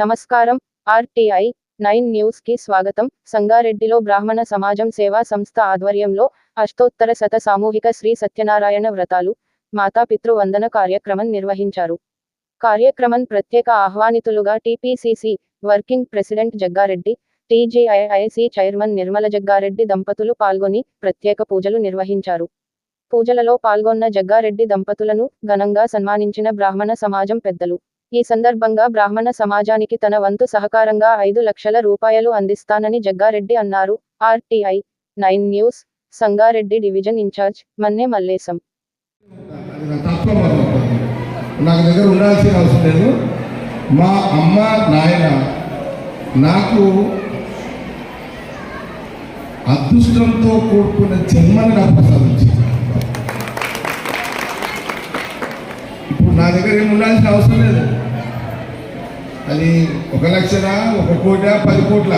నమస్కారం. RTI nine న్యూస్కి స్వాగతం. సంగారెడ్డిలో బ్రాహ్మణ సమాజం సేవా సంస్థ ఆధ్వర్యంలో అష్టోత్తర శత సామూహిక శ్రీ సత్యనారాయణ వ్రతాలు మాతాపితృ వందన కార్యక్రమం నిర్వహించారు. కార్యక్రమం ప్రత్యేక ఆహ్వానితులుగా TPCC working president Jaggareddy TGIIC chairman Nirmala Jaggareddy దంపతులు పాల్గొని ప్రత్యేక పూజలు నిర్వహించారు. పూజలలో పాల్గొన్న జగ్గారెడ్డి దంపతులను ఘనంగా సన్మానించిన బ్రాహ్మణ సమాజం పెద్దలు ఈ సందర్భంగా బ్రాహ్మణ సమాజానికి తన వంతు సహకారంగా ఐదు లక్షల రూపాయలు అందిస్తానని జగ్గారెడ్డి అన్నారు. RTI nine news Sangareddy division incharge Manne Mallesham. నాకు దగ్గర ఉండాల్సిన అవసరం లేదు. మా అమ్మ నాయన నాకు అదృష్టంతో కూడుకున్న జన్మని నాకు ప్రసాదించింది ఇప్పుడు నా దగ్గర ఏమి ఉండాల్సిన అవసరం లేదు. అది ఒక లక్షన ఒక కోట పది కోట్ల?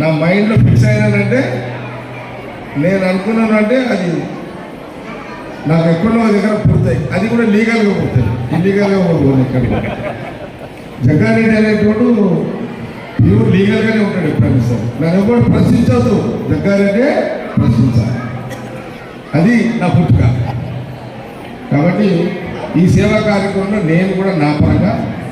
నా మైండ్లో ఫిక్స్ అయినానంటే నేను అనుకున్నానంటే అది నాకు ఎక్కడో దగ్గర పుడతాయి. అది కూడా లీగల్గా పుడతాయి. ఇల్లీగల్గా పోను ఇక్కడ జగ్గారెడ్డి అనేటువంటి ప్యూర్ లీగల్గానే ఉంటాడు ఎప్పుడైనా సార్. నన్ను ఎవరు ప్రశ్నించదు జగ్గారెడ్డి ప్రశ్నించాలి. అది నా పుట్టుక. కాబట్టి ఈ సేవా కార్యక్రమంలో నేను కూడా నా పరంగా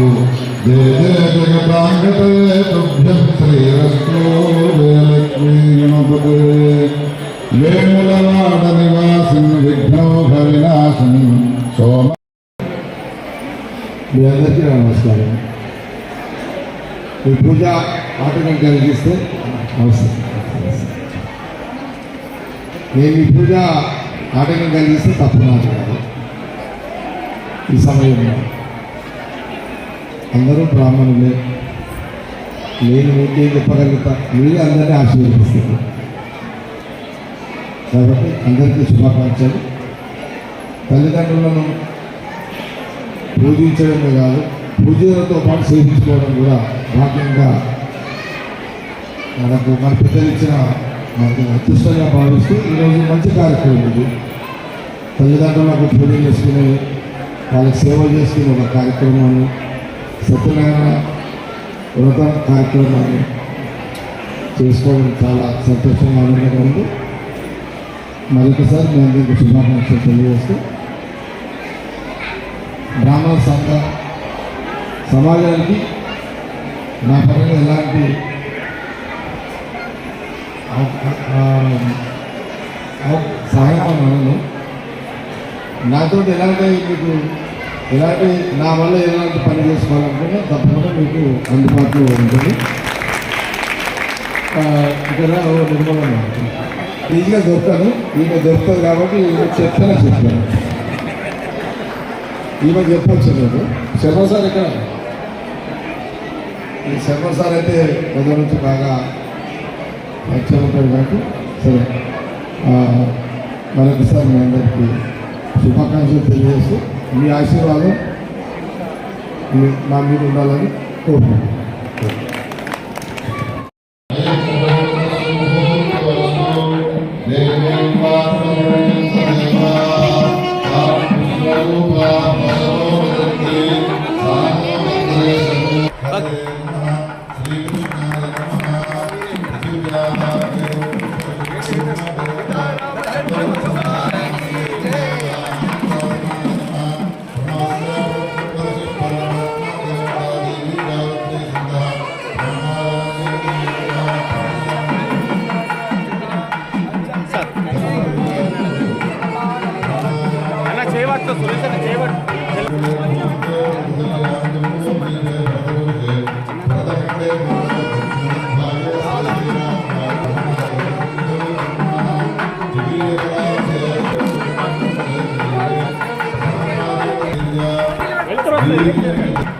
వాకమస్తు జయ మీ అందరికీ నమస్కారం. ఈ పూజ కలిగిస్తే అవసరం నేను ఈ పూజ ఆటంకం కలిగిస్తే తప్పు నాకు ఈ సమయంలో. అందరూ బ్రాహ్మణులే. నేను మీకేం చెప్పగలుగుతా. మీరు అందరినీ ఆశీర్వదిస్తారు. కాబట్టి అందరికీ శుభాకాంక్షలు. తల్లిదండ్రులను పూజించడమే కాదు పూజలతో పాటు సేవించుకోవడం కూడా భాగ్యంగా మనకు మన పెద్దలు ఇచ్చిన మనకు అదృష్టంగా భావిస్తూ ఈరోజు మంచి కార్యక్రమం ఇది. తల్లిదండ్రులకు పూజ చేసుకునే వాళ్ళకి సేవ చేసుకునే ఒక కార్యక్రమాన్ని సత్యనారాయణ వ్రతం కార్యక్రమాన్ని చేసుకోవడం చాలా సంతోషంగా ఆనందంగా ఉంది. మరొకసారి మీ అందరికీ శుభాకాంక్షలు తెలియజేస్తూ బ్రాహ్మణ సంఘ సమాజానికి నా పరంగా ఎలాంటి సహాయం అనను నాతో ఎలాంటి మీకు ఇలాంటి నా వల్ల ఎలాంటి పని చేసుకోవాలనుకుంటే తప్పకుండా మీకు అందుబాటులో ఉంటుంది. ఇక్కడ నిర్మలం ఈజీగా దొరుకుతాను ఈమె దొరుకుతుంది కాబట్టి ఈమె చెప్తానే చెప్తాను ఈమె చెప్పొచ్చు నేను శర్మ సార్ ఇక్కడ ఈ శర్మ సార్ అయితే మొదటి నుంచి బాగా పరిచయం ఉంటాడు కాబట్టి సరే. మరొకసారి మీ అందరికీ శుభాకాంక్షలు తెలియజేస్తూ మీ ఆశీర్వాదం మీ- మా మీద ఉండాలని కోరుకుంటున్నాను Amen. Doctor Surendra Jayavan welcome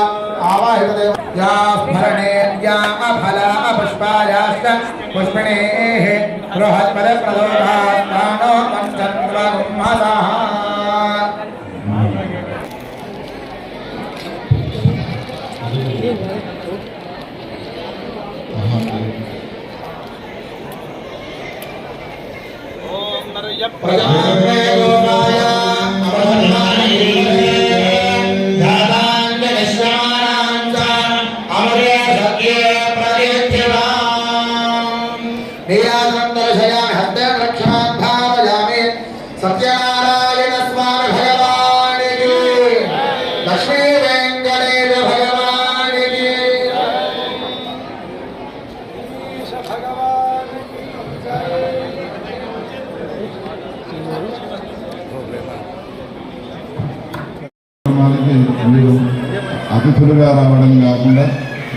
ప్రాసద సుమంగళీర్యం మీరు అతిథులుగా రావడం కాకుండా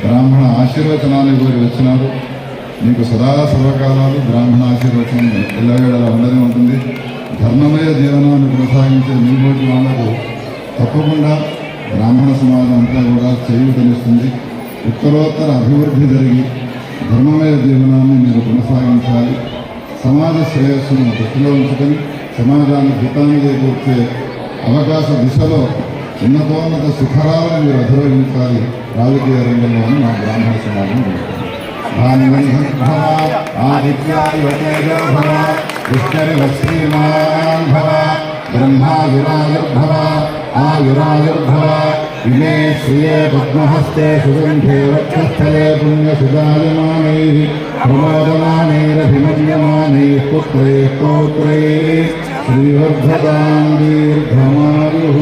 బ్రాహ్మణ ఆశీర్వచనాలు కోరి వచ్చినారు. మీకు సదా సర్వకాలాలు బ్రాహ్మణ ఆశీర్వచనం ఎల్లవేళలా ఉండనే ఉంటుంది. ధర్మమయ జీవనాన్ని కొనసాగించే మీబోటి వాళ్ళకు తప్పకుండా బ్రాహ్మణ సమాజం అంతా కూడా చేయూతనిస్తుంది ఉత్తరోత్తర అభివృద్ధి జరిగి ధర్మమయ జీవనాన్ని మీరు కొనసాగించాలి. సమాజ శ్రేయస్సును దృష్టిలో ఉంచుకొని సమాజాన్ని హితాన్ని చేకూర్చే అవకాశ దిశలో ఉన్నతోన్నత శిఖరాలను మీరు అధిరోహించాలి. రాజకీయ రంగంలో అని మా బ్రాహ్మణ సమాజం కోరుతుంది. భవ, ఆదిత్యాయ తేజో భవ, విష్ణుర్వశ్రీమాన్ భవ, బ్రహ్మాయురాయుర్భవ ఆయురాయుర్భవ ఇమే శ్రిये పద్మహస్తే సుగంధే వక్షస్థలే పుణ్యసుదాయమానైः ప్రమోదమానైరభిమన్యమానైः పుత్రైः పౌత్రైः శ్రీవర్ధతాం దీర్ఘమాయుः